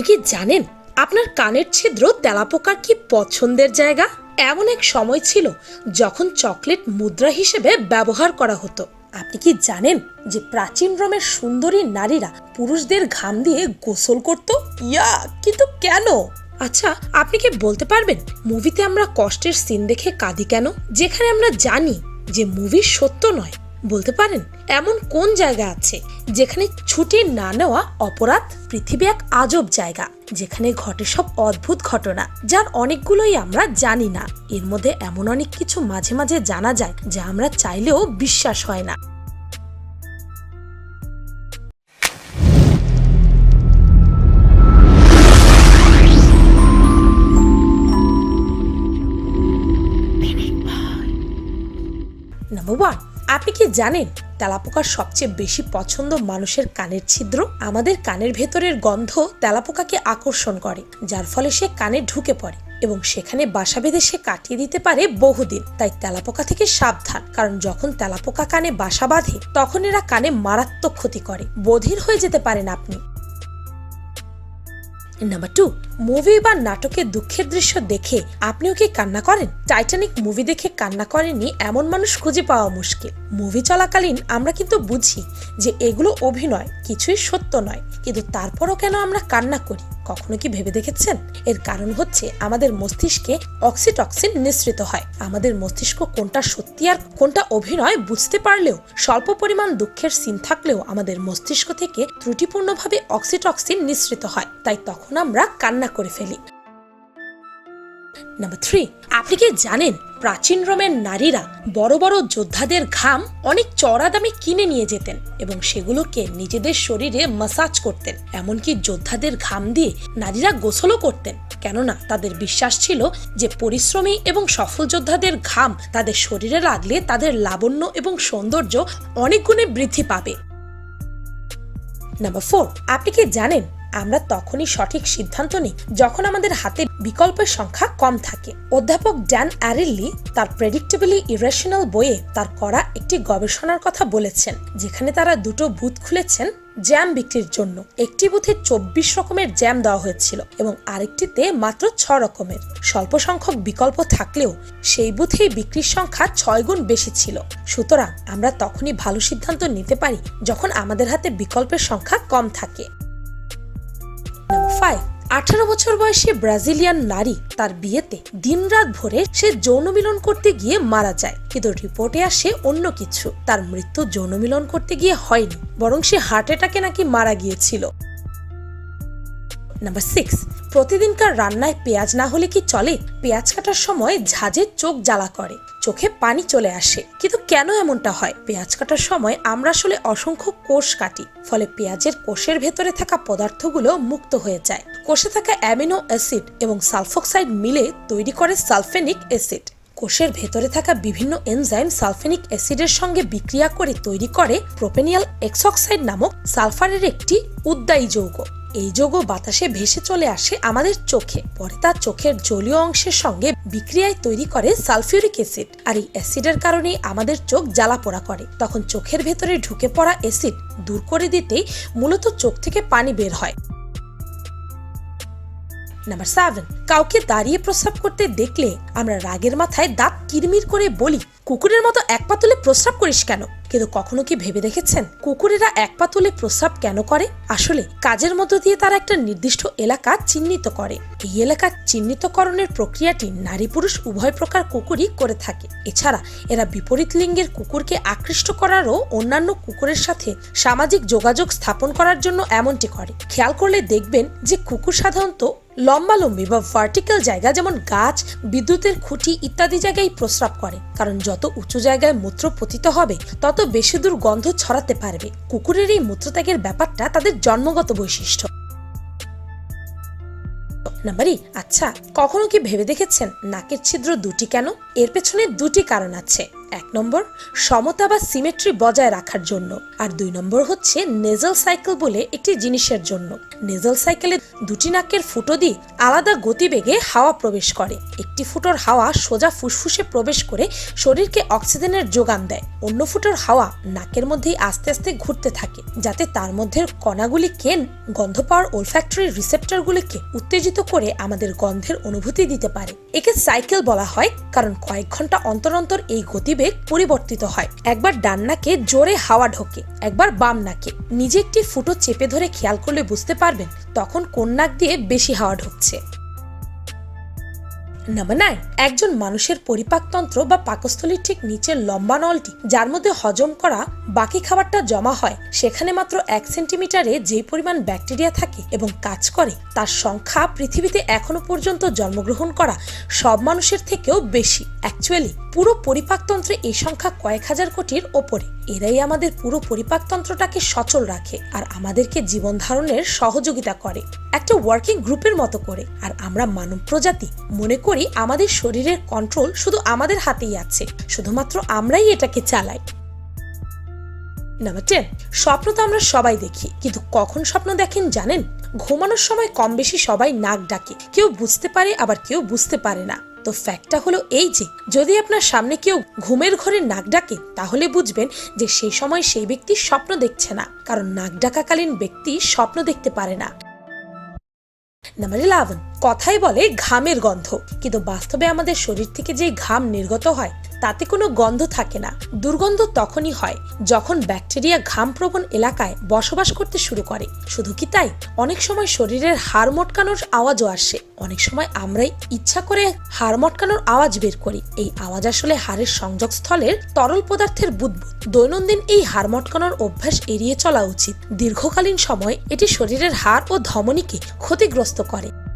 আপনি কি জানেন আপনার কানের ছিদ্র তেলাপোকার কি পছন্দের জায়গা? এমন এক সময় ছিল যখন চকলেট মুদ্রা হিসেবে ব্যবহার করা হতো। আপনি কি জানেন যে প্রাচীন রোমের সুন্দরী নারীরা পুরুষদের ঘাম দিয়ে গোসল করত? ইয়া, কিন্তু কেন? আচ্ছা আপনি কি বলতে পারবেন মুভিতে আমরা কষ্টের সিন দেখে কাঁদি কেন? যেখানে আমরা জানি যে মুভি সত্য নয়। বলতে পারেন, এমন কোন জায়গা আছে যেখানে ছুটি না নেওয়া অপরাধ পৃথিবী এক আজব জায়গা, যেখানে ঘটে সব অদ্ভুত ঘটনা, যার অনেকগুলোই আমরা জানি না। এর মধ্যে এমন অনেক কিছু মাঝে মাঝে জানা যায়, যা আমরা চাইলেও বিশ্বাস হয় না। আপনি কি জানেন তেলাপোকার সবচেয়ে বেশি পছন্দ মানুষের কানের ছিদ্র? আমাদের কানের ভেতরের গন্ধ তেলাপোকাকে আকর্ষণ করে, যার ফলে সে কানে ঢুকে পড়ে এবং সেখানে বাসা বেঁধে সে কাটিয়ে দিতে পারে বহুদিন। তাই তেলাপোকা থেকে সাবধান, কারণ যখন তেলাপোকা কানে বাসা বাঁধে, তখন এরা কানে মারাত্মক ক্ষতি করে। বধির হয়ে যেতে পারেন আপনি। নাম্বার টু মুভি বা নাটকে দুঃখের দৃশ্য দেখে আপনিও কি কান্না করেন? টাইটানিক মুভি দেখে কান্না করেনি এমন মানুষ খুঁজে পাওয়া মুশকিল। মুভি চলাকালীন আমরা কিন্তু বুঝি যে এগুলো অভিনয়, কিছুই সত্য নয়। কিন্তু তারপরও কেন আমরা কান্না করি? কখনো কি ভেবে দেখেছেন? এর কারণ হচ্ছে আমাদের মস্তিষ্কে অক্সিটক্সিন নিঃসৃত হয়। আমাদের মস্তিষ্ক কোনটা সত্যি আর কোনটা অভিনয় বুঝতে পারলেও স্বল্প পরিমাণ দুঃখের সিন থাকলেও আমাদের মস্তিষ্ক থেকে ত্রুটিপূর্ণভাবে অক্সিটক্সিন নিঃসৃত হয়। তাই তখন আমরা কান্না করে ফেলি। নাম্বার থ্রি আপনি কি জানেন প্রাচীন রোমের নারীরা বড় বড় যোদ্ধাদের ঘাম অনেক চড়া দামে কিনে নিয়ে যেতেন এবং সেগুলোকে নিজেদের শরীরে মাসাজ করতেন, এমনকি যোদ্ধাদের ঘাম দিয়ে নারীরা গোসলও করতেন। কেননা তাদের বিশ্বাস ছিল যে পরিশ্রমী এবং সফল যোদ্ধাদের ঘাম তাদের শরীরে লাগলে তাদের লাবণ্য এবং সৌন্দর্য অনেক গুণে বৃদ্ধি পাবে। নাম্বার ফোর আপনি কি জানেন আমরা তখনই সঠিক সিদ্ধান্ত নিই যখন আমাদের হাতে বিকল্পের সংখ্যা কম থাকে। অধ্যাপক ড্যান অ্যারেল্লি তার প্রেডিক্টেবলি ইরেশনাল বইয়ে তার করা একটি গবেষণার কথা বলেছেন, যেখানে তারা দুটো বুথ খুলেছেন জ্যাম বিক্রির জন্য। একটি বুথে চব্বিশ রকমের জ্যাম দেওয়া হয়েছিল এবং আরেকটিতে মাত্র ছ রকমের। স্বল্প সংখ্যক বিকল্প থাকলেও সেই বুথেই বিক্রির সংখ্যা ছয় গুণ বেশি ছিল। সুতরাং আমরা তখনই ভালো সিদ্ধান্ত নিতে পারি যখন আমাদের হাতে বিকল্পের সংখ্যা কম থাকে। ফাইভ আঠারো বছর বয়সী ব্রাজিলিয়ান নারী তার বিয়েতে দিনরাত ভরে সে যৌন মিলন করতে গিয়ে মারা যায়। কিন্তু রিপোর্টে আসে অন্য কিছু। তার মৃত্যু যৌন মিলন করতে গিয়ে হয়নি, বরং সে হার্ট অ্যাটাকে নাকি মারা গিয়েছিল। নাম্বার সিক্স প্রতিদিনকার রান্নায় পেঁয়াজ না হলে কি চলে? পেঁয়াজ কাটার সময় ঝাঁঝের চোখ জ্বালা করে, চোখে পানি চলে আসে। কিন্তু কেন এমনটা হয়? পেঁয়াজ কাটার সময় আমরা আসলে অসংখ্য কোষ কাটি, ফলে পেঁয়াজের কোষের ভেতরে থাকা পদার্থগুলো মুক্ত হয়ে যায়। কোষে থাকা অ্যামিনো অ্যাসিড এবং সালফোক্সাইড মিলে তৈরি করে সালফেনিক অ্যাসিড। কোষের ভেতরে থাকা বিভিন্ন এনজাইম সালফেনিক অ্যাসিডের সঙ্গে বিক্রিয়া করে তৈরি করে প্রোপেনিয়াল এক্সঅক্সাইড নামক সালফারের একটি উদ্দায়ী যৌগ। এই যৌগ বাতাসে ভেসে চলে আসে আমাদের চোখে। পরে তা চোখের জলীয় অংশের সঙ্গে বিক্রিয়ায় তৈরি করে সালফিউরিক অ্যাসিড। আর এই অ্যাসিডের কারণেই আমাদের চোখ জ্বালা পোড়া করে। তখন চোখের ভেতরে ঢুকে পড়া অ্যাসিড দূর করে দিতেই মূলত চোখ থেকে পানি বের হয়। নাম্বার সেভেন, কাউকে দাঁড়িয়ে প্রস্রাব করতে দেখলে আমরা রাগের মাথায় দাঁত কিরমির করে বলি, কুকুরের মতো এক পা তুলে প্রস্রাব করিস কেন? কিন্তু কখনো কি ভেবে দেখেছেন কুকুরেরা এক পা তুলে প্রস্রাব কেন করে? আসলে কাজের মধ্য দিয়ে তারা একটা নির্দিষ্ট এলাকা চিহ্নিত করে। এই এলাকা চিহ্নিতকরণের প্রক্রিয়াটি নারী পুরুষ উভয় প্রকার কুকুরই করে থাকে। এছাড়া এরা বিপরীত লিঙ্গের কুকুরকে আকৃষ্ট করারও অন্যান্য কুকুরের সাথে সামাজিক যোগাযোগ স্থাপন করার জন্য এমনটি করে। খেয়াল করলে দেখবেন যে কুকুর সাধারণত লম্বালম্বি বা ভার্টিক্যাল জায়গা যেমন গাছ, বিদ্যুতের খুঁটি ইত্যাদি জায়গায় প্রস্রাব করে। কারণ যত উঁচু জায়গায় মূত্র পতিত হবে, তত বেশি দূর গন্ধ ছড়াতে পারবে। কুকুরের এই মূত্রত্যাগের ব্যাপারটা তাদের জন্মগত বৈশিষ্ট্য। নাম্বারই আচ্ছা কখনো কি ভেবে দেখেছেন নাকের ছিদ্র দুটি কেন? এর পেছনে দুটি কারণ আছে। এক নম্বর, সমতা বা সিমেট্রি বজায় রাখার জন্য। আর দুই নম্বর হচ্ছে নেজাল সাইকেল বলে একটি জিনিসের জন্য। নেজাল সাইকেলে দুটি নাকের ফুটো দিয়ে আলাদা গতিবেগে হাওয়া প্রবেশ করে। একটি ফুটোর হাওয়া সোজা ফুসফুসে প্রবেশ করে শরীরকে অক্সিজেনের যোগান দেয়। অন্য ফুটোর হাওয়া নাকের মধ্যেই আস্তে আস্তে ঘুরতে থাকে, যাতে তার মধ্যে কণাগুলিকে গন্ধ পাওয়ার ওলফ্যাক্টরি রিসেপ্টরগুলিকে উত্তেজিত করে আমাদের গন্ধের অনুভূতি দিতে পারে। একে সাইকেল বলা হয়, কারণ কয়েক ঘণ্টা অন্তর অন্তর এই গতিবেগ পরিবর্তিত হয়। একবার ডান নাকে জোরে হাওয়া ঢোকে, একবার বাম নাকে। নিজে একটি ফুটো চেপে ধরে খেয়াল করলে বুঝতে পারবেন, তখন কোন নাক দিয়ে বেশি হাওয়া ঢুকছে। নাম্বার নাইন, একজন মানুষের পরিপাকতন্ত্র বা পাকস্থলীর ঠিক নিচের লম্বা নলটি, যার মধ্যে হজম করা বাকি খাবারটা জমা হয়, সেখানে মাত্র এক সেন্টিমিটারে যে পরিমাণ ব্যাকটেরিয়া থাকে এবং কাজ করে, তার সংখ্যা পৃথিবীতে এখনও পর্যন্ত জন্মগ্রহণ করা সব মানুষের থেকেও বেশি। অ্যাকচুয়ালি পুরো পরিপাকতন্ত্রে এই সংখ্যা কয়েক হাজার কোটির ওপরে। এরাই আমাদের পুরো পরিপাকতন্ত্রটাকে সচল রাখে আর আমাদেরকে জীবন ধারণের সহযোগিতা করে। একটা ওয়ার্কিং গ্রুপের মতো করে। আর আমরা মানব প্রজাতি মনে করি আমাদের শরীরের কন্ট্রোল শুধু আমাদের হাতেই আছে। শুধুমাত্র আমরাই এটাকে চালাই। নাম্বার টেন স্বপ্ন তো আমরা সবাই দেখি, কিন্তু কখন স্বপ্ন দেখেন জানেন? ঘুমানোর সময় কম বেশি সবাই নাক ডাকে, কেউ বুঝতে পারে, আবার কেউ বুঝতে পারে না। তো ফ্যাক্টটা হলো এই যে, যদি আপনার সামনে কেউ ঘুমের ঘরে নাক ডাকে, তাহলে বুঝবেন যে সেই সময় সেই ব্যক্তি স্বপ্ন দেখছে না, কারণ নাক ডাকাকালীন ব্যক্তি স্বপ্ন দেখতে পারে না। নাম্বার ইলেভেন কথাই বলে ঘামের গন্ধ। কিন্তু বাস্তবে আমাদের শরীর থেকে যে ঘাম নির্গত হয়, তাতে কোনো গন্ধ থাকে না। দুর্গন্ধ তখনই হয় যখন ব্যাকটেরিয়া ঘাম প্রবণ এলাকায় বসবাস করতে শুরু করে। শুধু কি তাই? অনেক সময় শরীরের হাড় মটকানোর আওয়াজও আসে। অনেক সময় আমরাই ইচ্ছা করে হাড় মটকানোর আওয়াজ বের করি। এই আওয়াজ আসলে হাড়ের সংযোগস্থলের তরল পদার্থের বুদবুদ। দৈনন্দিন এই হাড় মটকানোর অভ্যাস এড়িয়ে চলা উচিত। দীর্ঘকালীন সময় এটি শরীরের হাড় ও ধমনীকে ক্ষতিগ্রস্ত করে।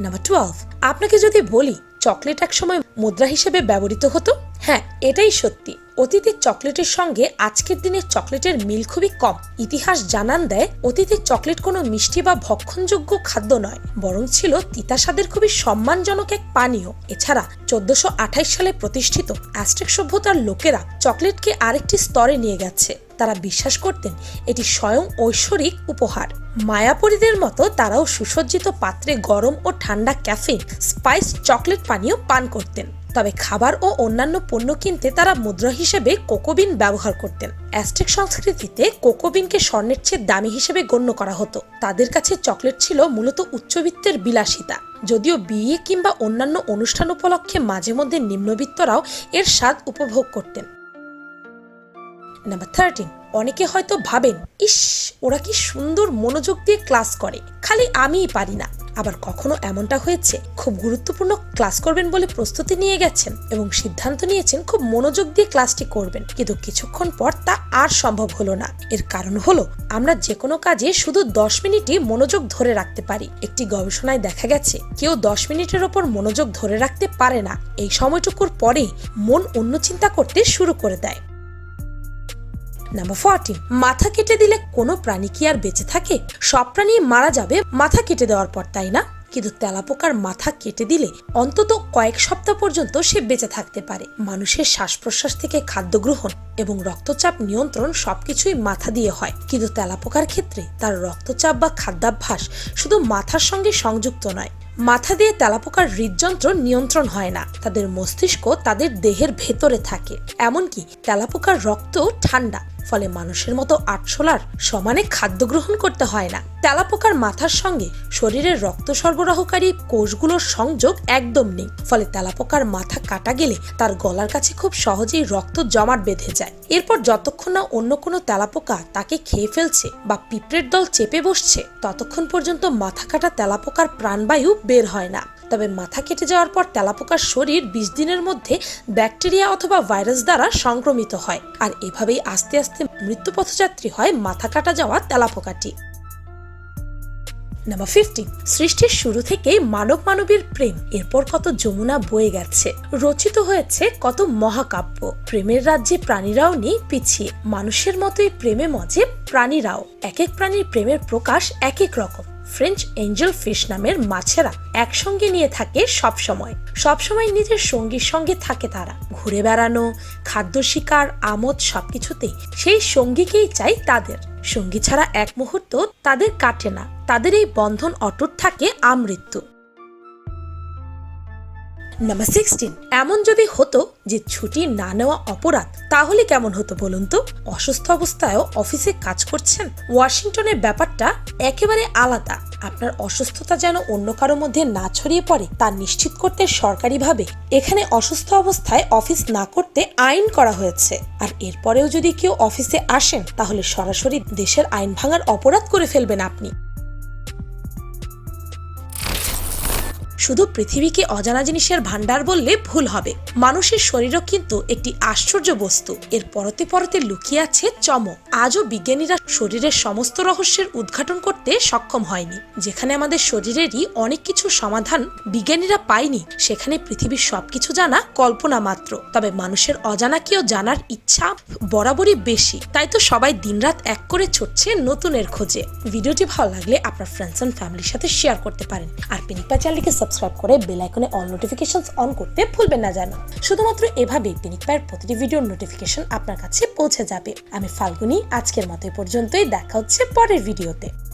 নাম্বার টুয়েলভ আপনাকে যদি বলি চকলেট এক সময় মুদ্রা হিসেবে ব্যবহৃত হতো? হ্যাঁ এটাই সত্যি। অতীতের চকলেটের সঙ্গে আজকের দিনের চকলেটের মিল খুবই কম। ইতিহাস জানান দেয় অতীতের চকলেট কোনো মিষ্টি বা ভক্ষণযোগ্য খাদ্য নয়, বরং ছিল তিতা স্বাদের খুবই সম্মানজনক এক পানীয়। এছাড়া চোদ্দশো সালে প্রতিষ্ঠিত অ্যাস্টেক সভ্যতার লোকেরা চকলেটকে আরেকটি স্তরে নিয়ে গেছে। তারা বিশ্বাস করতেন এটি স্বয়ং ঐশ্বরিক উপহার। মায়াপরীদের মতো তারাও সুসজ্জিত পাত্রে গরম ও ঠান্ডা ক্যাফিন স্পাইস চকলেট পানীয় পান করতেন। তবে খাবার ও অন্যান্য পণ্য কিনতে তারা মুদ্রা হিসেবে কোকোবিন ব্যবহার করতেন। অ্যাস্টেক সংস্কৃতিতে কোকোবিনকে স্বর্ণের চেয়ে দামি হিসেবে গণ্য করা হতো। তাদের কাছে চকলেট ছিল মূলত উচ্চবিত্তের বিলাসিতা। যদিও বিয়ে কিংবা অন্যান্য অনুষ্ঠান উপলক্ষে মাঝে মধ্যে নিম্নবিত্তরাও এর স্বাদ উপভোগ করতেন। নাম্বার থার্টিন অনেকে হয়তো ভাবেন, ইস, ওরা কি সুন্দর মনোযোগ দিয়ে ক্লাস করে। খালি আমিই পারি না। আবার কখনো এমনটা হয়েছে, খুব গুরুত্বপূর্ণ ক্লাস করবেন বলে প্রস্তুতি নিয়ে গেছেন এবং সিদ্ধান্ত নিয়েছেন খুব মনোযোগ দিয়ে ক্লাসটি করবেন। কিন্তু কিছুক্ষণ পর তা আর সম্ভব হলো না। এর কারণ হলো, আমরা যে কোনো কাজে শুধু দশ মিনিটই মনোযোগ ধরে রাখতে পারি। একটি গবেষণায় দেখা গেছে, কেউ দশ মিনিটের ওপর মনোযোগ ধরে রাখতে পারে না। এই সময়টুকুর পরেই মন অন্য চিন্তা করতে শুরু করে দেয়। নাম্বার ফোরটিন মাথা কেটে দিলে কোনো প্রাণী কি আর বেঁচে থাকে? সব প্রাণী মারা যাবে মাথা কেটে দেওয়ার পর, তাই না? কিন্তু তেলাপোকার মাথা কেটে দিলে অন্তত কয়েক সপ্তাহ পর্যন্ত সে বেঁচে থাকতে পারে। মানুষের শ্বাস প্রশ্বাস থেকে খাদ্য গ্রহণ এবং রক্তচাপ নিয়ন্ত্রণ সবকিছুই মাথা দিয়ে হয়। কিন্তু তেলাপোকার ক্ষেত্রে তার রক্তচাপ বা খাদ্যাভ্যাস শুধু মাথার সঙ্গে সংযুক্ত নয়। মাথা দিয়ে তেলাপোকার হৃদযন্ত্র নিয়ন্ত্রণ হয় না। তাদের মস্তিষ্ক তাদের দেহের ভেতরে থাকে। এমনকি তেলাপোকার রক্ত ঠান্ডা। ফলে মানুষের মতো আটশোলার সমানে খাদ্য গ্রহণ করতে হয় না। তেলাপোকার মাথার সঙ্গে শরীরের রক্ত সরবরাহকারী কোষগুলোর সংযোগ একদম নেই। ফলে তেলাপোকার মাথা কাটা গেলে তার গলার কাছে খুব সহজেই রক্ত জমাট বেঁধে যায়। এরপর যতক্ষণ না অন্য কোনো তেলাপোকা তাকে খেয়ে ফেলছে বা পিঁপড়ের দল চেপে বসছে, ততক্ষণ পর্যন্ত মাথা কাটা তেলাপোকার প্রাণবায়ু বের হয় না। তবে মাথা কেটে যাওয়ার পর তেলাপোকার শরীর বিশ দিনের মধ্যে ব্যাকটেরিয়া অথবা ভাইরাস দ্বারা সংক্রমিত হয়। আর এভাবেই আস্তে আস্তে মৃত্যু পথযাত্রী হয় মাথা কাটা যাওয়া তেলাপোকাটি। নাম্বার ফিফটি সৃষ্টির শুরু থেকেই মানব মানবীর প্রেম, এরপর কত যমুনা বয়ে গেছে। রচিত হয়েছে কত মহাকাব্য। প্রেমের রাজ্যে প্রাণীরাও নেই পিছিয়ে, মানুষের মতোই প্রেমে মজে প্রাণীরাও। এক এক প্রাণীর প্রেমের প্রকাশ এক এক রকম। ফ্রেঞ্চ এঞ্জেল ফিশ নামের মাছেরা একসঙ্গে নিয়ে থাকে সব সময় সবসময় নিজের সঙ্গীর সঙ্গে থাকে তারা। ঘুরে বেড়ানো, খাদ্য শিকার, আমোদ সবকিছুতেই সেই সঙ্গীকেই চাই তাদের। সঙ্গী ছাড়া এক মুহূর্ত তাদের কাটে না। তাদের এই বন্ধন অটুট থাকে আমৃত্যু। নাম্বার সিক্সটিন এমন যদি হতো যে ছুটি না নেওয়া অপরাধ, তাহলে কেমন হতো বলুন তো? অসুস্থ অবস্থায়ও অফিসে কাজ করছেন? ওয়াশিংটনের ব্যাপারটা একেবারে আলাদা। আপনার অসুস্থতা যেন অন্য কারও মধ্যে না ছড়িয়ে পড়ে, তা নিশ্চিত করতে সরকারিভাবে এখানে অসুস্থ অবস্থায় অফিস না করতে আইন করা হয়েছে। আর এরপরেও যদি কেউ অফিসে আসেন, তাহলে সরাসরি দেশের আইন ভাঙার অপরাধ করে ফেলবেন আপনি। শুধু পৃথিবীকে অজানা জিনিসের ভান্ডার বললে ভুল হবে। মানুষের শরীরও কিন্তু একটি আশ্চর্য বস্তু। এর পরতে পরতে লুকিয়ে আছে চমক। আজও বিজ্ঞানীরা শরীরের সমস্ত রহস্যের উদ্ঘাটন করতে সক্ষম হয়নি। যেখানে আমাদের শরীরেরই অনেক কিছু সমাধান বিজ্ঞানীরা পায়নি, সেখানে পৃথিবীর সবকিছু জানা কল্পনা মাত্র। তবে মানুষের অজানাকেও জানার ইচ্ছা বরাবরই বেশি। তাই তো সবাই দিনরাত এক করে ছুটছে নতুনের খোঁজে। ভিডিওটি ভালো লাগলে আপনার ফ্রেন্ডস অ্যান্ড ফ্যামিলির সাথে শেয়ার করতে পারেন। আর পিনিকপা চ্যানেলটিকে সাবস্ক্রাইব করে বেল আইকনে অল নোটিফিকেশন অন করতে ভুলবেন না যেন শুধুমাত্র এভাবেই পিনিকপায়ের প্রতিটি ভিডিওর নোটিফিকেশন আপনার কাছে পৌঁছে যাবে। আমি ফাল্গুনি, আজকের মতো পর্যন্তই, দেখা হচ্ছে পরের ভিডিওতে